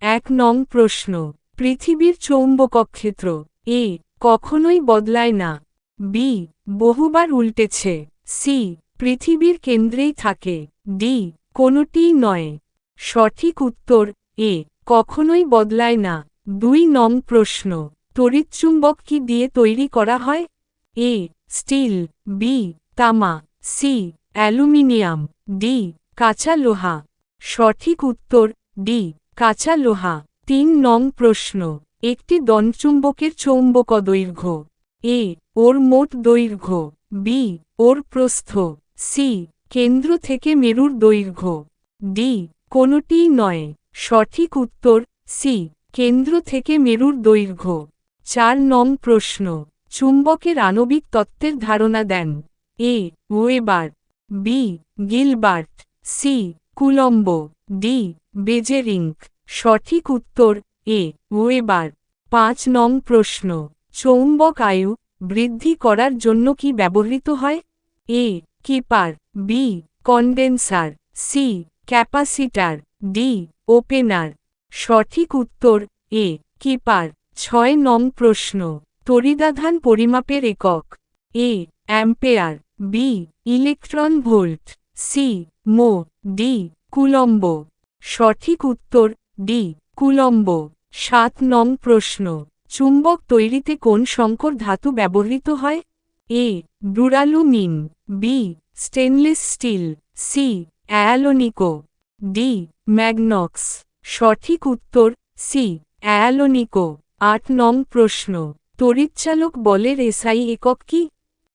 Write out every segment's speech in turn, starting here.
এক নং প্রশ্ন, পৃথিবীর চৌম্বকক্ষেত্র এ, কখনোই বদলায় না। বি, বহুবার উল্টেছে। সি, পৃথিবীর কেন্দ্রেই থাকে। ডি, কোনোটিই নয়। সঠিক উত্তর, এ, কখনোই বদলায় না। দুই নং প্রশ্ন, তড়িৎচুম্বক কি দিয়ে তৈরি করা হয়? A, steel. বি, তামা। C, aluminium. ডি, কাঁচা লোহা। সঠিক উত্তর, ডি কাঁচা লোহা। তিন নং প্রশ্ন। একটি দনচুম্বকের চৌম্বক দৈর্ঘ্য। এ, ওর মোট দৈর্ঘ্য। বি, ওর প্রস্থ। সি, কেন্দ্র থেকে মেরুর দৈর্ঘ্য। ডি কোনোটিই নয়। সঠিক উত্তর, সি, কেন্দ্র থেকে মেরুর দৈর্ঘ্য। চার নং প্রশ্ন। চুম্বকের আণবিক তত্ত্বের ধারণা দেন। A, Weber. B, Gilbert. C, Coulomb. D Beijerinck সঠিক উত্তর এ ওয়েবার পাঁচ নং প্রশ্ন, চৌম্বক আয়ু বৃদ্ধি করার জন্য কি ব্যবহৃত হয়? A, keeper, B, condenser, C, capacitor, D, opener. সঠিক উত্তর এ, কিপার। ছয় নং প্রশ্ন তরিদাধান পরিমাপের একক। A, ampere, B, electron volt, C, mho, D coulomb. সঠিক উত্তর, ডি, কুলম্ব। সাত নং প্রশ্ন, চুম্বক তৈরিতে কোন সংকর ধাতু ব্যবহৃত হয়? A duralumin B, stainless steel, C, alnico, D, magnox. সঠিক উত্তর, সি, অ্যালোনিকো। আট নং প্রশ্ন, তড়িৎচালক বলের এসআই একক কি?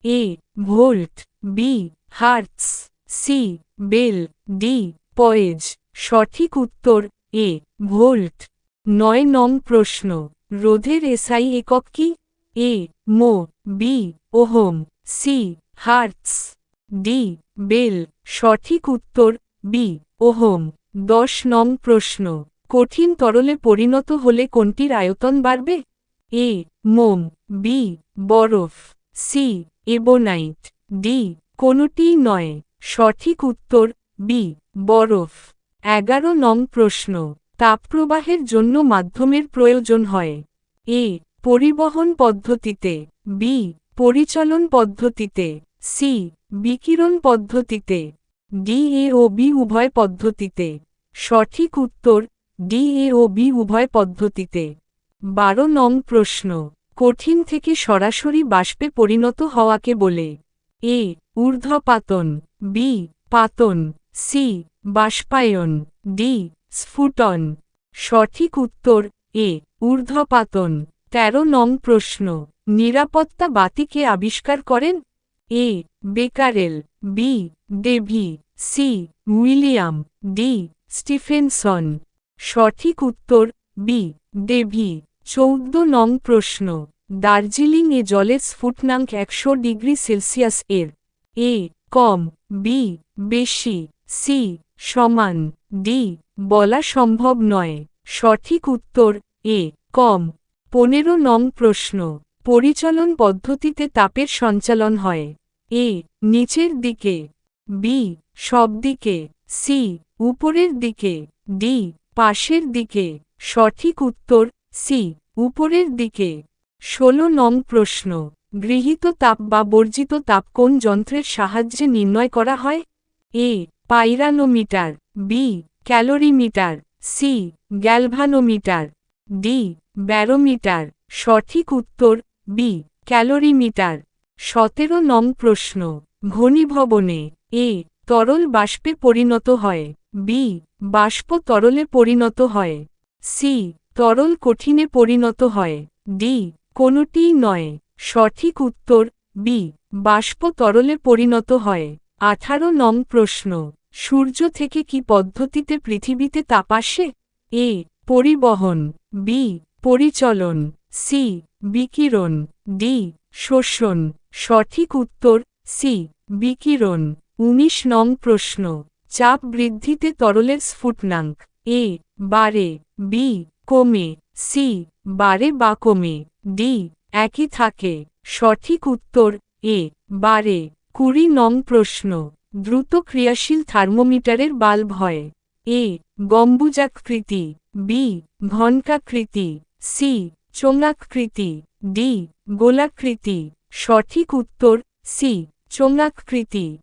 A, volt, B hertz C, bel, D poise, সঠিক উত্তর, এ, ভোল্ট। নয় নং প্রশ্ন, রোধের এসআই একক কি? A, mho, B, ohm, C, hertz. D, bel, সঠিক উত্তর, বি, ওহম। দশ নং প্রশ্ন, কঠিন তরলে পরিণত হলে কোনটির আয়তন বাড়বে? এ, মোম, বি, বরফ, সি, এবোনাইট। ডি কোনোটিই নয়, সঠিক উত্তর বি বরফ। এগারো নং প্রশ্ন। তাপপ্রবাহের জন্য মাধ্যমের প্রয়োজন হয়। এ পরিবহন পদ্ধতিতে। বি পরিচলন পদ্ধতিতে। সি বিকিরণ পদ্ধতিতে। ডি এ ও বি উভয় পদ্ধতিতে। সঠিক উত্তর। ডি এ ও বি উভয় পদ্ধতিতে। বারো নং প্রশ্ন। কঠিন থেকে সরাসরি বাষ্পে পরিণত হওয়াকে বলে। এ ঊর্ধ্বপাতন। বি পাতন। সি, বাষ্পায়ন, ডি, স্ফুটন। সঠিক উত্তর, এ, ঊর্ধ্বপাতন। তেরো নং প্রশ্ন, নিরাপত্তা বাতিকে আবিষ্কার করেন? A, Becquerel, B, Davy, C, William, D, Stephenson. সঠিক উত্তর, বি, ডেভি। চৌদ্দ নং প্রশ্ন, দার্জিলিং এ জলের স্ফুটনাঙ্ক একশো ডিগ্রি সেলসিয়াস এর। এ, কম, বি, বেশি। সি সমান, ডি বলা সম্ভব নয়। সঠিক উত্তর, এ, কম। পনেরো নং প্রশ্ন, পরিচলন পদ্ধতিতে তাপের সঞ্চালন হয়। এ, নিচের দিকে। বি, সব দিকে। সি, উপরের দিকে। ডি, পাশের দিকে। সঠিক উত্তর, সি, উপরের দিকে। ষোলো নং প্রশ্ন, গৃহীত তাপ বা বর্জিত তাপ কোন যন্ত্রের সাহায্যে নির্ণয় করা হয়? A pyranometer, B, calorimeter, C, galvanometer, D, barometer. সঠিক উত্তর, বি, ক্যালোরিমিটার। সতেরো নং প্রশ্ন, ঘনীভবনে এ, তরল বাষ্পে পরিণত হয়, বি, বাষ্প তরলে পরিণত হয়, সি, তরল কঠিনে পরিণত হয়, ডি কোনোটিই নয়। সঠিক উত্তর, বি, বাষ্প তরলে পরিণত হয়। আঠারো নং প্রশ্ন সূর্য থেকে কি পদ্ধতিতে পৃথিবীতে তাপ আসে? এ. পরিবহন। বি. পরিচলন। সি. বিকিরণ। ডি. শোষণ। সঠিক উত্তর, সি. বিকিরণ। উনিশ নং প্রশ্ন। চাপ বৃদ্ধিতে তরলের স্ফুটনাঙ্ক। এ. বারে বি. কমে। সি. বারে বা কমে। ডি. একই থাকে। সঠিক উত্তর, এ. বারে কুড়ি নং প্রশ্ন। দ্রুত ক্রিয়াশীল থার্মোমিটারের বাল্ব হয়। এ, গম্বুজাকৃতি। বি ঘনকাকৃতি সি, চোঙাকৃতি। ডি, গোলাকৃতি। সঠিক উত্তর, সি, চোঙাকৃতি।